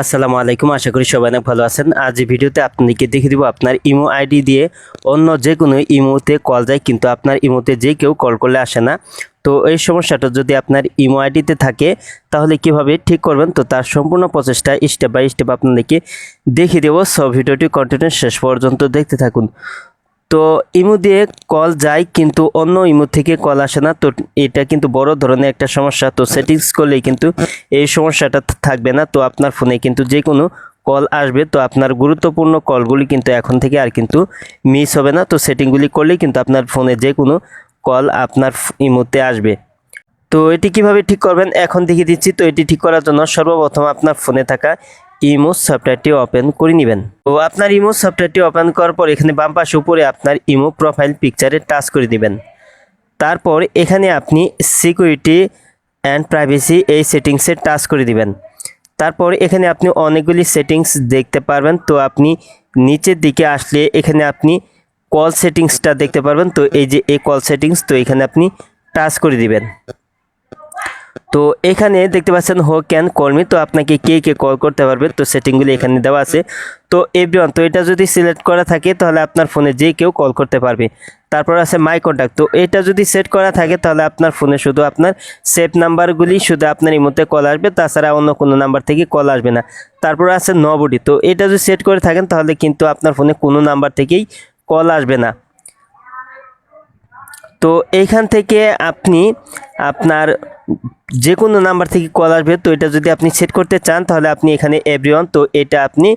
আসসালামু আলাইকুম, আশা করি সবাই অনেক ভালো আছেন। আজ ভিডিওতে আপনাদেরকে দেখে দিব আপনার ইমো আইডি দিয়ে অন্য যে কোনো ইমোতে কল যায়, কিন্তু আপনার ইমোতে যে কেউ কল করলে আসে না। তো এই সমস্যাটা যদি আপনার ইমো আইডিতে থাকে, তাহলে কীভাবে ঠিক করবেন? তো তার সম্পূর্ণ প্রচেষ্টা স্টেপ বাই স্টেপ আপনাদেরকে দেখিয়ে দেবো। সব ভিডিওটি কন্টিনিউ শেষ পর্যন্ত দেখতে থাকুন। তো ইমো দিয়ে কল যায়, কিন্তু অন্য ইমো থেকে কল আসে না। তো এটা কিন্তু বড় ধরনের একটা সমস্যা। তো সেটিংস করলেই কিন্তু এই সমস্যাটা থাকবে না। তো আপনার ফোনে কিন্তু যে কোনো কল আসবে। তো আপনার গুরুত্বপূর্ণ কলগুলি কিন্তু এখন থেকে আর কিন্তু মিস হবে না। তো সেটিংগুলি করলেই কিন্তু আপনার ফোনে যে কোনো কল আপনার ইমোতে আসবে। তো এটি কীভাবে ঠিক করবেন? এখন দেখিয়ে দিচ্ছি। তো এটি ঠিক করার জন্য সর্বপ্রথম আপনার ফোনে থাকা ইমো সফটওয়্যারটি ওপেন করে নেবেন। তো আপনার ইমো সফটওয়্যারটি ওপেন করার পর এখানে বাম পাশে উপরে আপনার ইমো প্রোফাইল পিকচারে টাচ করে দিবেন। তারপর এখানে আপনি সিকিউরিটি অ্যান্ড প্রাইভেসি এই সেটিংসে টাচ করে দিবেন। তারপর এখানে আপনি অনেকগুলি সেটিংস দেখতে পারবেন। তো আপনি নিচের দিকে আসলে এখানে আপনি কল সেটিংসটা দেখতে পারবেন। তো এই যে এই কল সেটিংস, তো এখানে আপনি টাচ করে দিবেন। তো এখানে দেখতে পাচ্ছেন হো ক্যান কর্মী তো আপনাকে কে কে কল করতে পারবে, তো সেটিংগুলি এখানে দেওয়া আছে। তো এভরিওয়ান, তো এটা যদি সিলেক্ট করা থাকে তাহলে আপনার ফোনে যে কেউ কল করতে পারবে। তারপর আছে মাই কন্ট্যাক্ট তো এটা যদি সেট করা থাকে তাহলে আপনার ফোনে শুধু আপনার সেভ নাম্বারগুলি শুধু আপনার মধ্যে কল আসবে, তাছাড়া অন্য কোনো নাম্বার থেকে কল আসবে না। তারপর আছে নবডি, তো এটা যদি সেট করে থাকেন তাহলে কিন্তু আপনার ফোনে কোনো নাম্বার থেকেই কল আসবে না। তো এইখান থেকে আপনি আপনার যে কোনো নাম্বার থেকে কল আসবে, তো এটা যদি আপনি সেট করতে চান, তাহলে আপনি এখানে এভরিওয়ান তো এটা আপনি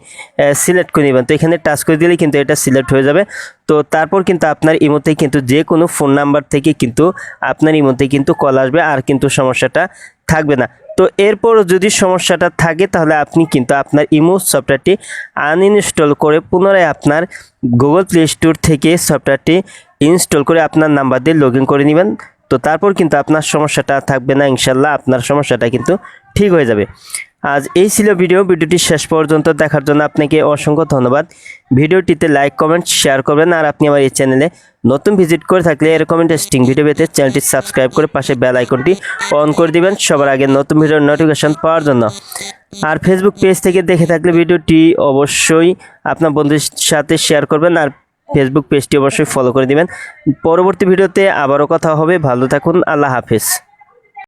সিলেক্ট করে নেবেন। তো এখানে টাচ করে দিলে কিন্তু এটা সিলেক্ট হয়ে যাবে। তো তারপর কিন্তু আপনার ইমোতে কিন্তু যে কোনো ফোন নাম্বার থেকে কিন্তু আপনার ইমোতে কিন্তু কল আসবে, আর কিন্তু সমস্যাটা থাকবে না। তো এরপর যদি সমস্যাটা থাকে, তাহলে আপনি কিন্তু আপনার ইমো সফটওয়্যারটি আনইনস্টল করে পুনরায় আপনার গুগল প্লে স্টোর থেকে সফটওয়্যারটি ইনস্টল করে আপনার নাম্বার দিয়ে লগ করে নেবেন। তো তারপর কিন্তু আপনার সমস্যাটা থাকবে না, ইনশাল্লাহ আপনার সমস্যাটা কিন্তু ঠিক হয়ে যাবে। আজ এই ছিল ভিডিও, ভিডিওটি শেষ পর্যন্ত দেখার জন্য আপনাকে অসংখ্য ধন্যবাদ। ভিডিওটিতে লাইক, কমেন্ট, শেয়ার করবেন আর আপনি আমার এই চ্যানেলে নতুন ভিজিট করে থাকলে এরকম ইন্টারেস্টিং ভিডিও পেতে চ্যানেলটি সাবস্ক্রাইব করে পাশে বেল আইকনটি অন করে দিবেন সবার আগে নতুন ভিডিওর নোটিফিকেশন পাওয়ার জন্য। আর ফেসবুক পেজ থেকে দেখে থাকলে ভিডিওটি অবশ্যই আপনার বন্ধুদের সাথে শেয়ার করবেন আর ফেসবুক পেজটি অবশ্যই ফলো করে দিবেন। পরবর্তী ভিডিওতে আবারও কথা হবে। ভালো থাকুন। আল্লাহ হাফেজ।